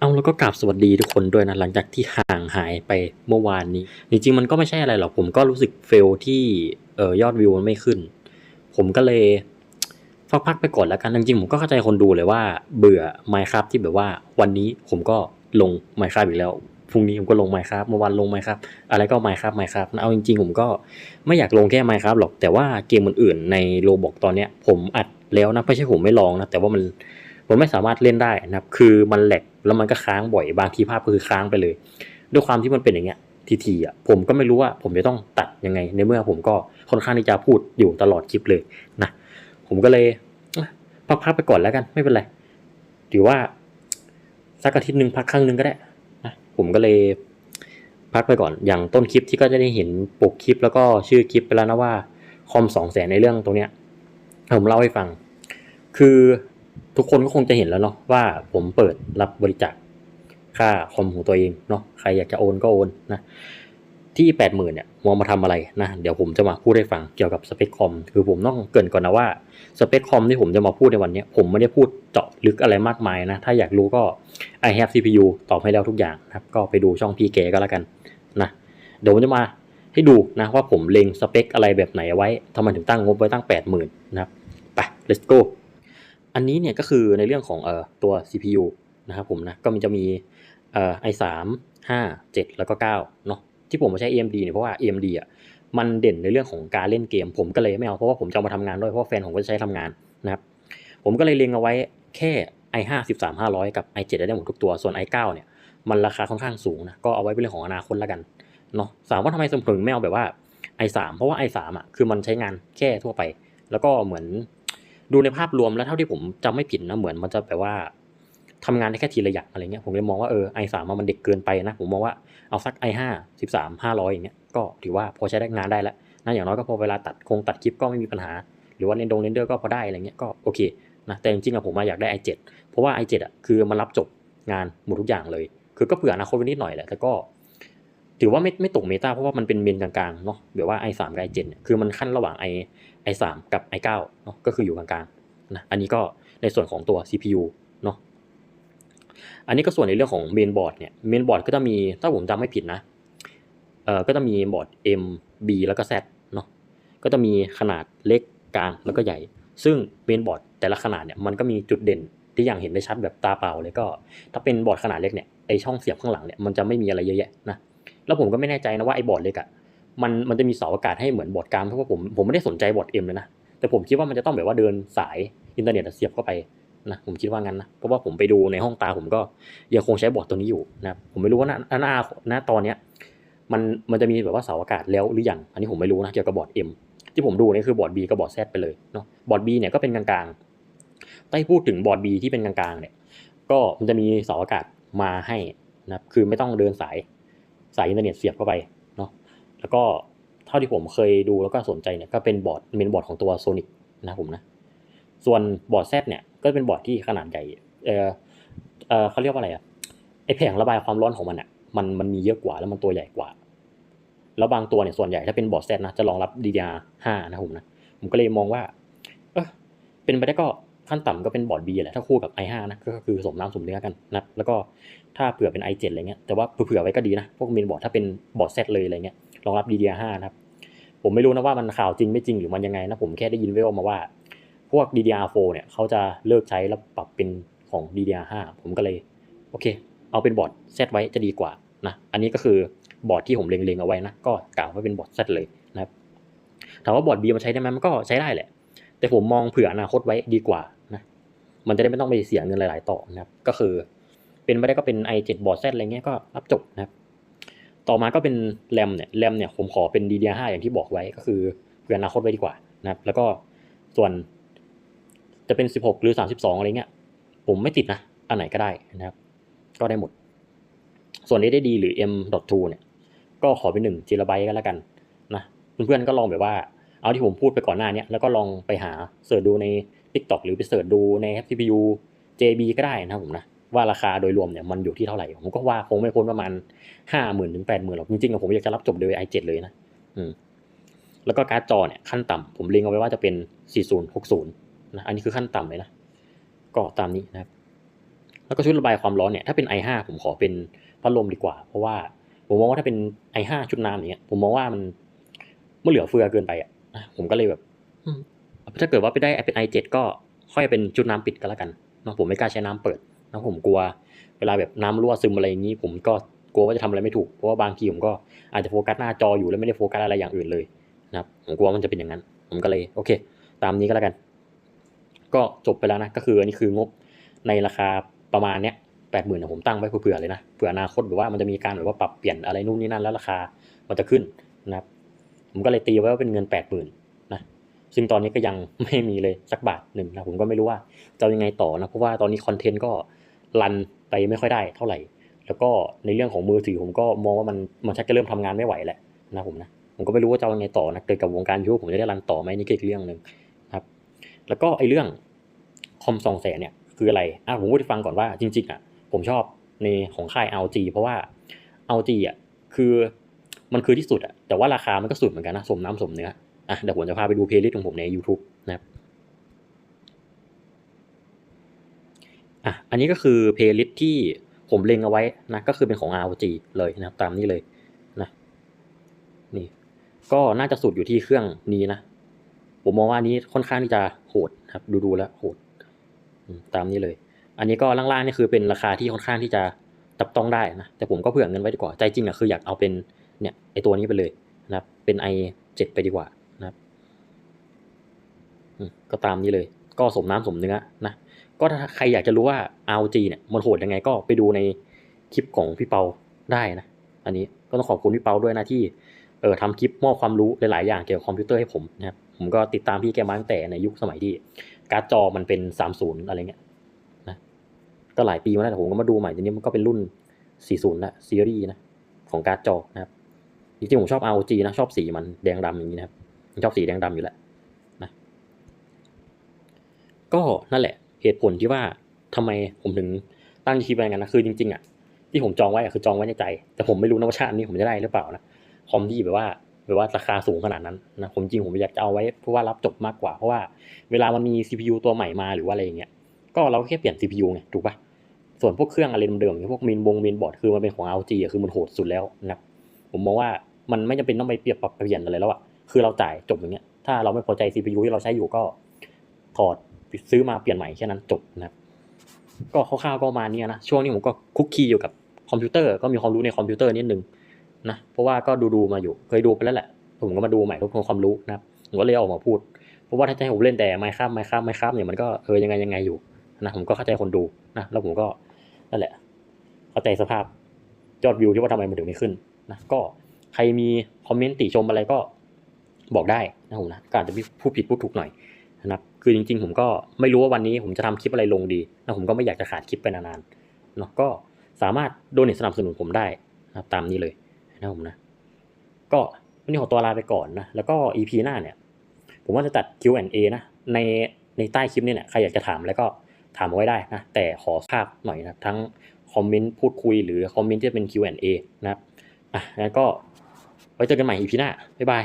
เอาแล้วก็กราบสวัสดีทุกคนด้วยนะหลังจากที่ห่างหายไปเมื่อวานนี้ จริงๆมันก็ไม่ใช่อะไรหรอกผมก็รู้สึกเฟลที่เออยอดวิวมันไม่ขึ้น ผมก็เลยพักๆไปก่อนแล้วกันจริงๆผมก็เข้าใจคนดูเลยว่าเบื่อ Minecraft ที่แบบว่าวันนี้ผมก็ลง Minecraft อีกแล้วพรุ่งนี้ผมก็ลง Minecraft เมื่อวานลง Minecraft อะไรก็ Minecraft Minecraft เอาจริงๆผมก็ไม่อยากลงแค่ Minecraft หรอกแต่ว่าเกมอื่นๆในโลบอกตอนเนี้ยผมอัดแล้วนะไม่ใช่ผมไม่ลองนะแต่ว่ามัน มันไม่สามารถเล่นได้นะครับ คือมันแหลกแล้วมันก็ค้างบ่อยบางทีภาพก็คือค้างไปเลย ด้วยความที่มันเป็นอย่างเงี้ยทีๆอะผมก็ไม่รู้ว่าผมจะต้องตัดยังไง ในเมื่อผมก็ค่อนข้างที่จะพูดอยู่ตลอดคลิปเลยนะผมก็เลยพักๆไปก่อนแล้วกันไม่เป็นไรถือว่าสักอาทิตย์หนึ่งพักครั้งหนึ่งก็ได้นะผมก็เลยพักไปก่อนอย่างต้นคลิปที่ก็จะได้เห็นปกคลิปแล้วก็ชื่อคลิปไปแล้วนะว่าคอมสองแสนในเรื่องตรงเนี้ยผมเล่าให้ฟัง คือ ทุกคนก็คงจะเห็นแล้วเนาะว่าผมเปิดรับบริจาคค่าคอมของตัวเองเนาะใครอยากจะโอนก็โอนนะที่แปดหมื่นเนี่ยมองมาทำอะไรนะเดี๋ยวผมจะมาพูดให้ฟังเกี่ยวกับสเปคคอมคือผมต้องเกินก่อนนะว่าสเปคคอมที่ผมจะมาพูดในวันนี้ผมไม่ได้พูดเจาะลึกอะไรมากมายนะ ถ้าอยากรู้ก็ i have CPU ตอบให้แล้วทุกอย่างนะครับก็ไปดูช่องพี่เกก็แล้วกันนะเดี๋ยวผมจะมาให้ดูนะว่าผมเล็งสเปคอะไรแบบไหนไว้ทำไมถึงตั้งงบไว้ตั้งแปดหมื่นนะครับไป let's go อันนี้เนี่ยก็คือในเรื่องของเอ่อตัว CPU นะครับผมนะก็มันจะมีเอ่อ i3 5 7 แล้วก็9เนาะที่ผมมาใช้ AMD เนี่ยเพราะว่า AMD อะมันเด่นในเรื่องของการเล่นเกม ผมก็เลยไม่เอาเพราะว่าผมจะามาทำงานด้วยเพราะาแฟนผมก็จะใช้ทำงานนะครับผมก็เลยเล็งเอาไว้แค่ i5 13 500 กับ i7 ได้หมดทุกตัวส่วน i9 เนี่ยมันราคาค่อนข้างสูงนะก็เอาไว้เป็นเรื่องของอนาคตแล้วกันเนาะถามว่าทำไมสมถึงไม่เอาแบบว่า i3 เพราะว่า i3 อะคือมันใช้งานแค่ทั่วไป แล้วก็เหมือน ดูในภาพรวมแล้วเท่าที่ผมจำไม่ผิดนะเหมือนมันจะแบบว่าทำงานได้แค่ทีละอย่างอะไรเงี้ยผมเลยมองว่าเออไอสามมันเด็กเกินไปนะ ผมมองว่าเอาสักไอห้าสิบสามห้าร้อยอย่างเงี้ยก็ถือว่าพอใช้ได้งานได้แล้วนะอย่างน้อยก็พอเวลาตัดคงตัดคลิปก็ไม่มีปัญหา หรือว่าเรนดงเรนเดอร์ก็พอได้อะไรเงี้ยก็โอเคนะแต่จริงๆอะผมอะอยากได้ i7 เพราะว่า i7 อะคือมันรับจบงานหมดทุกอย่างเลย คือก็เผื่ออนาคตไว้นิดหน่อยแหละแต่ก็ ถือว่าไม่ไม่ตกเมตาเพราะว่ามันเป็นเมนกลางๆเนาะแบบว่า i3 กับ i7 เนี่ยคือมันขั้นระหว่าง i i3 กับ i9 เนาะก็คืออยู่กลางๆนะอันนี้ก็ในส่วนของตัว CPU เนาะอันนี้ก็ส่วนในเรื่องของเมนบอร์ดเนี่ยเมนบอร์ดก็จะมีถ้าผมจำไม่ผิดนะเอ่อก็จะมีบอร์ด M B แล้วก็ Z เนาะก็จะมีขนาดเล็กกลางแล้วก็ใหญ่ ซึ่งเมนบอร์ดแต่ละขนาดเนี่ยมันก็มีจุดเด่นที่อย่างเห็นได้ชัดแบบตาเปล่าเลยก็ ถ้าเป็นบอร์ดขนาดเล็กเนี่ยไอช่องเสียบข้างหลังเนี่ยมันจะไม่มีอะไรเยอะแยะนะ แล้วผมก็ไม่แน่ใจนะว่าไอ้บอร์ดเล็กอะมันมันจะมีเสาอากาศให้เหมือนบอร์ดกลางเพราะว่าผมผมไม่ได้สนใจบอร์ด M เลยนะแต่ผมคิดว่ามันจะต้องแบบว่าเดินสายอินเทอร์เน็ตเสียบเข้าไปนะผมคิดว่างั้นนะเพราะว่าผมไปดูในห้องตาผมก็ยังคงใช้บอร์ดตัวนี้อยู่นะผมไม่รู้ว่าหน้าหน้าหน้าตอนเนี้ยมันมันจะมีแบบว่าเสาอากาศแล้วหรือยังอันนี้ผมไม่รู้นะเกี่ยวกับบอร์ด M ที่ผมดูนี่คือบอร์ด B กับบอร์ด Z ไปเลยเนาะบอร์ด B เนี่ยก็เป็นกลางๆใต้พูดถึงบอร์ด B ที่เป็นกลางๆเนี่ยก็มันจะมีเสาอากาศมาให้นะคือไม่ต้องเดินสาย สายอินเทอร์เน็ตเสียบเข้าไปเนาะแล้วก็เท่าที่ผมเคยดูแล้วก็สนใจเนี่ยก็เป็นบอร์ดเมนบอร์ดของตัว Sonic นะผมนะส่วนบอร์ด Z เนี่ยก็เป็นบอร์ดที่ขนาดใหญ่เออเออเขาเรียกว่าอะไรอะไอแผงระบายความร้อนของมันอะมันมันมีเยอะกว่าแล้วมันตัวใหญ่กว่า แล้วบางตัวเนี่ยส่วนใหญ่ถ้าเป็นบอร์ด Z นะจะรองรับ DDR5 นะผมนะผมก็เลยมองว่าเออเป็นไปได้ก็ ขั้นต่ำก็เป็นบอร์ด B แหละถ้าคู่กับ i5 นะก็คือสมน้ำสมเนื้อกันนะแล้วก็ถ้าเผื่อเป็น i7 อะไรเงี้ยแต่ว่าเผื่อไว้ก็ดีนะพวกเมนบอร์ดถ้าเป็นบอร์ด Z เลยอะไรเงี้ยรองรับ DDR5 นะครับผมไม่รู้นะว่ามันข่าวจริงไม่จริงหรือมันยังไงนะผมแค่ได้ยินเวลมาว่า พวก DDR4 เนี่ยเขาจะเลิกใช้แล้วปรับเป็นของ DDR5 ผมก็เลยโอเค เอาเป็นบอร์ด Z ไว้จะดีกว่านะอันนี้ก็คือบอร์ดที่ผมเล็งๆเอาไว้นะก็กล่าวว่าเป็นบอร์ด Z เลยนะครับถามว่าบอร์ด B มันใช้ได้ไหมมันก็ใช้ได้แหละ แต่ผมมองเผื่ออนาคตไว้ดีกว่านะมันจะได้ไม่ต้องไปเสียเงินหลาย ๆ ต่อนะครับก็คือ เป็นไม่ได้ก็เป็น i7 บอร์ด Z อะไรเงี้ยก็รับจบนะครับต่อมาก็เป็นแรมเนี่ยแรมเนี่ยผมขอเป็น DDR5 อย่างที่บอกไว้ก็คือเผื่ออนาคตไว้ดีกว่านะครับแล้วก็ส่วนจะเป็น 16 หรือ 32 อะไรเงี้ย ผมไม่ติดนะ อันไหนก็ได้นะครับ ก็ได้หมด ส่วน SSD หรือ M.2 เนี่ย ก็ขอเป็น1 g b ก็แล้วกันนะ เพื่อนๆก็ลองแบบว่า เอาที่ผมพูดไปก่อนหน้านี้แล้วก็ลองไปหาเสิร์ชดูใน TikTok หรือไปเสิร์ชดูใน CPU JB ก็ได้นะผมนะ ว่าราคาโดยรวมเนี่ยมันอยู่ที่เท่าไหร่ ผมก็ว่าคงไม่พ้นประมาณ50,000ถึง80,000หรอกจริงๆผมอยากจะรับจบโดย i7 เลยนะอืมแล้วก็การ์ดจอเนี่ยขั้นต่ำผมเล็งเอาไว้ว่าจะเป็น 4060 นะอันนี้คือขั้นต่ำเลยนะ ก็ตามนี้นะครับ แล้วก็ชุดระบายความร้อนเนี่ยถ้าเป็น i5 ผมขอเป็นพัดลมดีกว่า เพราะว่าผมมองว่าถ้าเป็น i5 ชุดน้ำอย่างเงี้ยผมมองว่ามันไมันเหลือเฟือเกินไปอะ ผมก็เลยแบบอืมถ้าเกิดว่าไปได้เป็น i7 ก็ค่อยเป็นชุดน้ำปิดก็แล้วกันเนาะผมไม่กล้าใช้น้ำเปิดนะผมกลัว เวลาแบบน้ำรั่วซึมอะไรอย่างนี้ ผมก็กลัวว่าจะทำอะไรไม่ถูกเพราะว่าบางทีผมก็อาจจะโฟกัสหน้าจออยู่แล้วไม่ได้โฟกัสอะไรอย่างอื่นเลยนะครับผมกลัวมันจะเป็นอย่างนั้น ผมก็เลยโอเค ตามนี้ก็แล้วกัน ก็จบไปแล้วนะก็คืออันนี้คืองบในราคาประมาณเนี้ยแปดหมื่นผมตั้งไว้เผื่อๆเลยนะเผื่ออนาคตแบบว่ามันจะมีการแบบว่าปรับเปลี่ยนอะไรนู่นนี่นั่นแล้วราคามันจะขึ้นนะครับผมก็เลยตีไว้ว่าเป็นเงินแปดหมื่นนะ ซึ่งตอนนี้ก็ยังไม่มีเลยสักบาทหนึ่งนะผมก็ไม่รู้ว่าจะยังไงต่อนะเพราะว่าตอนนี้คอนเทนต์ก็รันไปไม่ค่อยได้เท่าไหร่ แล้วก็ในเรื่องของมือถือผมก็มองว่ามันมันชักจะเริ่มทำงานไม่ไหวแหละนะผมนะผมก็ไม่รู้ว่าจะยังไงต่อนะเกิดกับวงการยูทูบผมจะได้รันต่อไหมนี่ก็อีกเรื่องหนึ่งครับ แล้วก็ไอ้เรื่องคอมสองแสนเนี่ยคืออะไรอะผมพูดให้ฟังก่อนว่าจริงๆอะผมชอบในของค่าย LG เพราะว่า LG อะคือมันคือที่สุดอะแต่ว่าราคามันก็สุดเหมือนกันนะสมน้ำสมเนื้อ อะเดี๋ยวผมจะพาไปดูเพลย์ลิสต์ของผมใน YouTube นะครับอะอันนี้ก็คือเพลย์ลิสต์ที่ผมเล็งเอาไว้นะก็คือเป็นของ ROG เลยนะครับตามนี้เลยนะนี่ก็น่าจะสุดอยู่ที่เครื่องนี้นะ ผมมองว่านี้ค่อนข้างที่จะโหดครับ ดูดูๆแล้วโหดตามนี้เลย อันนี้ก็ล่างๆนี่คือเป็นราคาที่ค่อนข้างที่จะจับต้องได้นะ แต่ผมก็เผื่อเงินไว้ดีกว่า ใจจริงอะคืออยากเอาเป็นเนี่ยไอตัวนี้ไปเลยนะครับ เป็น i7 ไปดีกว่า ก็ตามนี้เลย ก็สมน้ำสมเนื้อนะก็ถ้าใครอยากจะรู้ว่า ROG เนี่ยมันโหดยังไงก็ไปดูในคลิปของพี่เปาได้นะ อันนี้ก็ต้องขอบคุณพี่เปาด้วยนะที่เออทำคลิปมอบความรู้หลาย ๆ อย่างเกี่ยวกับคอมพิวเตอร์ให้ผมนะครับผมก็ติดตามพี่แกมาตั้งแต่ในยุคสมัยที่ การ์ดจอมันเป็น 30 อะไรเงี้ยนะก็หลายปีมาแล้วแต่ผมก็มาดูใหม่ทีนี้มันก็เป็นรุ่น 40ละซีรีส์นะของการ์ดจอนะครับจริงๆผมชอบ ROG นะชอบสีมันแดงดำอย่างนี้นะครับผมชอบสีแดงดำอยู่แล้ว ก็นั่นแหละเหตุผลที่ว่าทำไมผมถึงตั้งคลิปอะไรกันนะคือจริงๆอะที่ผมจองไว้อะคือจองไว้ในใจ แต่ผมไม่รู้นะว่าชาตินี้ผมจะได้หรือเปล่านะคอมที่แบบว่าแบบว่าราคาสูงขนาดนั้นนะผมจริงผมอยากจะเอาไว้เพราะว่ารับจบมากกว่า เพราะว่าเวลามันมี CPU ตัวใหม่มาหรือว่าอะไรอย่างเงี้ยก็เราแค่เปลี่ยน CPU ไงถูกปะส่วนพวกเครื่องอะไรเดิมๆอย่างพวกมินบงมินบอร์ดคือมันเป็นของ LG อะคือมันโหดสุดแล้วนะผมมองว่ามันไม่จำเป็นต้องไปเปลี่ยนปรับเปลี่ยนอะไรแล้วอะคือเราจ่ายจบอย่างเงี้ยถ้าเราไม่พอใจ CPU ที่เราใช้อยู่ก็ถอด ซื้อมาเปลี่ยนใหม่แค่นั้นจบนะครับก็คร่าวๆก็มาณนี้ยนะช่วงนี้ผมก็คุกคีอยู่กับคอมพิวเตอร์ก็มีความรู้ในคอมพิวเตอร์นิดนึงนะเพราะว่าก็ดูๆมาอยู่เคยดูไปแล้วแหละ ผมก็มาดูใหม่ทบทวนความรู้นะครับผมก็เลยอออกมาพูด เพราะว่าถ้าจะให้ผมเล่นแต่ไมค์ครับไมค์ครับไมค์ครับเนี่ยมันก็เออยังไงยังไงอยู่นะผมก็เข้าใจคนดูนะแล้วผมก็นั่นแหละ เข้าใจสภาพยอดวิวที่ว่าทำไมมันถึงไม่ขึ้นนะก็ใครมีคอมเมนต์ติชมอะไรก็บอกได้นะผมนะก็อาจจะพูดผิดพูดถูกหน่อย นะครับคือจริงๆ ผมก็ไม่รู้ว่าวันนี้ผมจะทำคลิปอะไรลงดีนะผมก็ไม่อยากจะขาดคลิปไปนานๆเนาะก็สามารถโดเนทสนับสนุนผมได้นะครับตามนี้เลยนะผมนะ ก็วันนี้ขอตัวลาไปก่อนนะแล้วก็ EP หน้าเนี่ย ผมว่าจะตัด Q&A นะในในใต้คลิปนี้เนี่ยใครอยากจะถามแล้วก็ถามเอาไว้ได้นะแต่ขอภาพหน่อยนะทั้งคอมเมนต์พูดคุยหรือคอมเมนต์ที่เป็น Q&A นะครับอะงั้นก็ไว้เจอกันใหม่ EP หน้าบ๊ายบาย